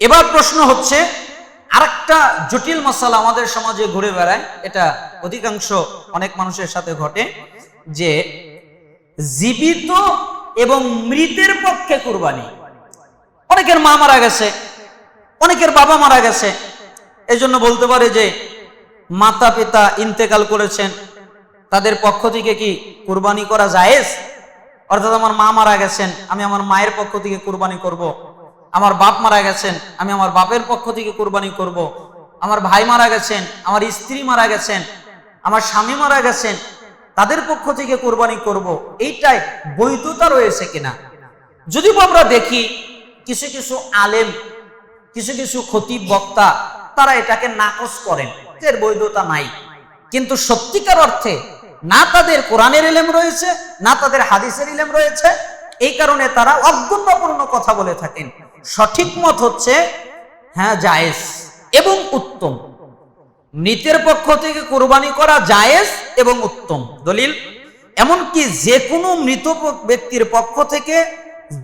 এবার প্রশ্ন হচ্ছে, আরেকটা জটিল মশালা আমাদের সমাজে ঘুরে বেড়ায়, এটা অধিকাংশ অনেক মানুষের সাথে ঘটে, যে জীবিত এবং মৃতের পক্ষে কুরবানি অনেকের মা মারা গেছে, অনেকের বাবা মারা গেছে এই জন্য বলতে পারে যে মাতা পিতা ইন্তেকাল করেছেন, তাদের পক্ষ থেকে কি কুরবানি করা জায়েজ অর্থাৎ আমার মা মারা গেছেন, আমি আমার মায়ের পক্ষ থেকে কুরবানি করব। আমার বাপ মারা গেছেন, আমি আমার বাপের পক্ষ থেকে কুরবানি করব। আমার ভাই মারা গেছেন, আমার স্ত্রী মারা গেছেন, আমার স্বামী মারা গেছেন, তাদের পক্ষ থেকে কোরবানি করব। এইটাই বৈধতা রয়েছে কিনা যদিও আমরা দেখি, কিছু কিছু আলেম, কিছু কিছু খতিব বক্তা, তারা এটাকে নাকচ করেন এর বৈধতা নাই কিন্তু সত্যিকার অর্থে, না তাদের কোরআনের ইলেম রয়েছে, না তাদের হাদিসের ইলেম রয়েছে, এই কারণে তারা অজ্ঞতাপূর্ণ কথা বলে থাকেন সঠিক মত হচ্ছে হ্যাঁ জায়েজ এবং উত্তম। মৃতের পক্ষ থেকে কোরবানি করা জায়েজ এবং উত্তম। দলিল, এমনকি যে কোনো মৃত ব্যক্তির পক্ষ থেকে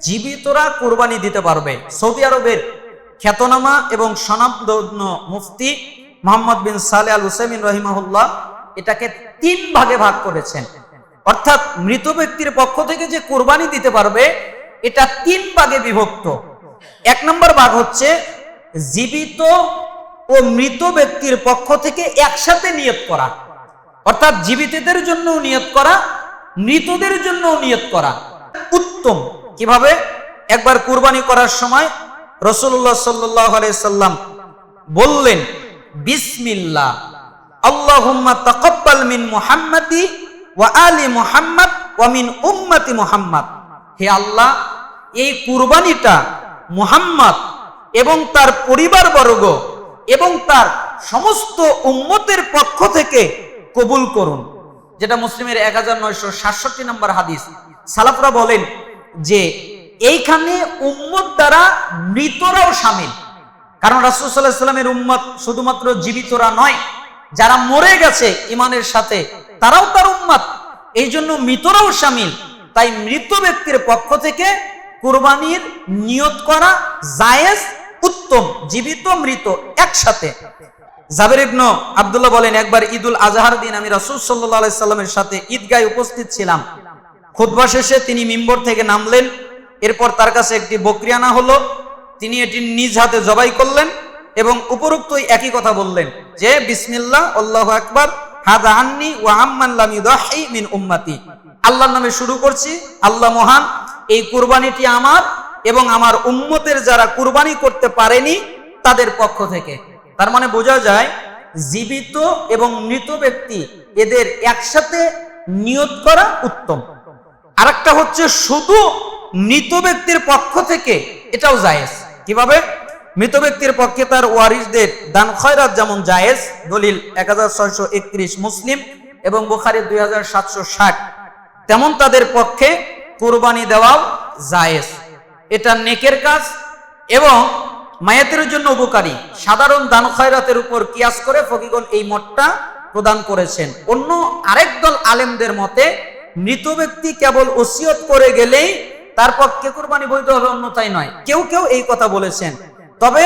জীবিতরা কোরবানি দিতে পারবে। সৌদি আরবের খ্যাতনামা এবং সনাবধন্য মুফতি মোহাম্মদ বিন সালে আল হুসেমিন রহিমাহুল্লাহ এটাকে তিন ভাগে ভাগ করেছেন। অর্থাৎ মৃত ব্যক্তির পক্ষ থেকে যে কোরবানি দিতে পারবে, এটা তিন ভাগে বিভক্ত। এক নম্বর ভাগ হচ্ছে জীবিত ও মৃত ব্যক্তির পক্ষ থেকে একসাথে নিয়ত করা। অর্থাৎ জীবিতদের জন্য নিয়ত করা, মৃতদের জন্য নিয়ত করা। উত্তম। কীভাবে? একবার কুরবানি করার সময় রসুল্লাহ সাল্লাহ সাল্লাম বললেন, বিসমিল্লাহ। আল্লাহুম্মা তাকাব্বাল মিন মুহাম্মাদি ওয়া আলি মুহাম্মদ ওয়া মিন উম্মতি মুহাম্মদ। হে আল্লাহ, এই কুরবানিটা মুহাম্মদ এবং তার পরিবারবর্গ এবং তার সমস্ত উম্মতের পক্ষ থেকে কবুল করুন। যেটা মুসলিমের এক হাজার নয়শো সাতষট্টি নম্বর হাদিস। সালাফরা বলেন যে এইখানে উম্মত দ্বারা মৃতরাও সামিল। কারণ রাসুল সাল্লাহ উম্মত শুধুমাত্র জীবিতরা নয়, যারা মরে গেছে ইমানের সাথে, তারাও তার উম্মত। এই জন্য মৃতরাও সামিল। তাই মৃত ব্যক্তির পক্ষ থেকে কোরবানির নিয়ত করা জায়েজ, উত্তম, জীবিত, মৃত, একসাথে। জাবের ইবনু আব্দুল্লাহ বলেন, একবার ঈদুল আজহার দিন আমি রাসূল সাল্লাল্লাহু আলাইহি সাল্লামের সাথে ঈদগাহে উপস্থিত ছিলাম। খুতবা শেষে তিনি মিম্বর থেকে নামলেন। এরপর তার কাছে একটি বকরি আনা হলো। তিনি এটি নিজ হাতে জবাই করলেন এবং উপরোক্তই একই কথা বললেন যে, বিসমিল্লাহ, আল্লাহু আকবার, হাদা আন্নি ওয়া আম্মান লাম ইউদাহি মিন উম্মতি। আল্লাহর নামে শুরু করছি, আল্লাহ মহান এই কুরবানিটি আমার এবং আমার উম্মতের যারা কুরবানি করতে পারেনি তাদের পক্ষ থেকে। তার মানে বোঝা যায়, জীবিত এবং মৃত ব্যক্তি এদের একসাথে নিয়ত করা উত্তম। আরেকটা হচ্ছে শুধু মৃত ব্যক্তির পক্ষ থেকে এটাও জায়েজ। কীভাবে? মৃত ব্যক্তির পক্ষে তার ওয়ারিসদের দান খয়রাত যেমন জায়েজ, দলিল এক হাজার ছয়শো একত্রিশ মুসলিম এবং বুখারি দুই তেমন তাদের পক্ষে কোরবানি দেওয়াও জায়েজ। এটা নেকের কাজ এবং মায়াতের জন্য উপকারী। সাধারণ দান খয়রাতের উপর কিয়াস করে ফকিগণ এই মতটা প্রদান করেছেন। অন্য আরেক দল আলেমদের মতে, মৃত ব্যক্তি কেবল ওসিয়ত করে গেলেই তার পক্ষে কোরবানি বৈধ হবে, অন্যথায় নয়। কেউ কেউ এই কথা বলেছেন। তবে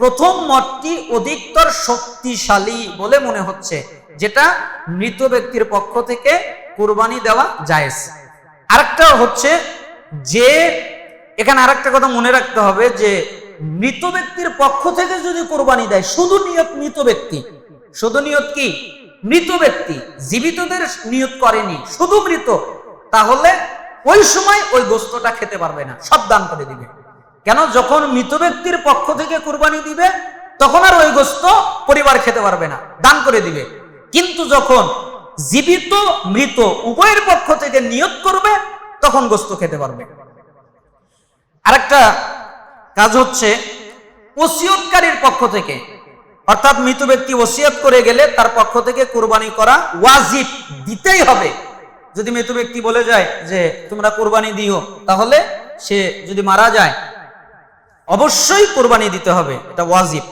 প্রথম মতটি অধিকতর শক্তিশালী বলে মনে হচ্ছে, যেটা মৃত ব্যক্তির পক্ষ থেকে কোরবানি দেওয়া জায়েজ। আরেকটা হচ্ছে যে, এখানে আরেকটা কথা মনে রাখতে হবে যে, মৃত ব্যক্তির পক্ষ থেকে যদি কোরবানি দেয়, শুধু নিয়ত মৃত ব্যক্তি। শুধু নিয়ত কি? মৃত ব্যক্তি। জীবিতদের নিয়ত করেনি, শুধু মৃত। তাহলে ওই সময় ওই গোস্তটা খেতে পারবে না সব দান করে দিবে। কেন? যখন মৃত ব্যক্তির পক্ষ থেকে কোরবানি দিবে, তখন আর ওই গোস্ত পরিবার খেতে পারবে না, দান করে দিবে। কিন্তু যখন জীবিত, মৃত, উভয়ের পক্ষ থেকে নিয়ত করবে, তখন গোস্ত খেতে পারবে। আরেকটা কাজ হচ্ছে, ওসিয়তকারীর পক্ষ থেকে, অর্থাৎ মৃত ব্যক্তি ওসিয়ত করে গেলে তার পক্ষ থেকে কোরবানি করা ওয়াজিব, দিতেই হবে। যদি মৃত ব্যক্তি বলে যায় যে, তোমরা কোরবানি দিও, তাহলে সে যদি মারা যায়, অবশ্যই কোরবানি দিতে হবে, এটা ওয়াজিব।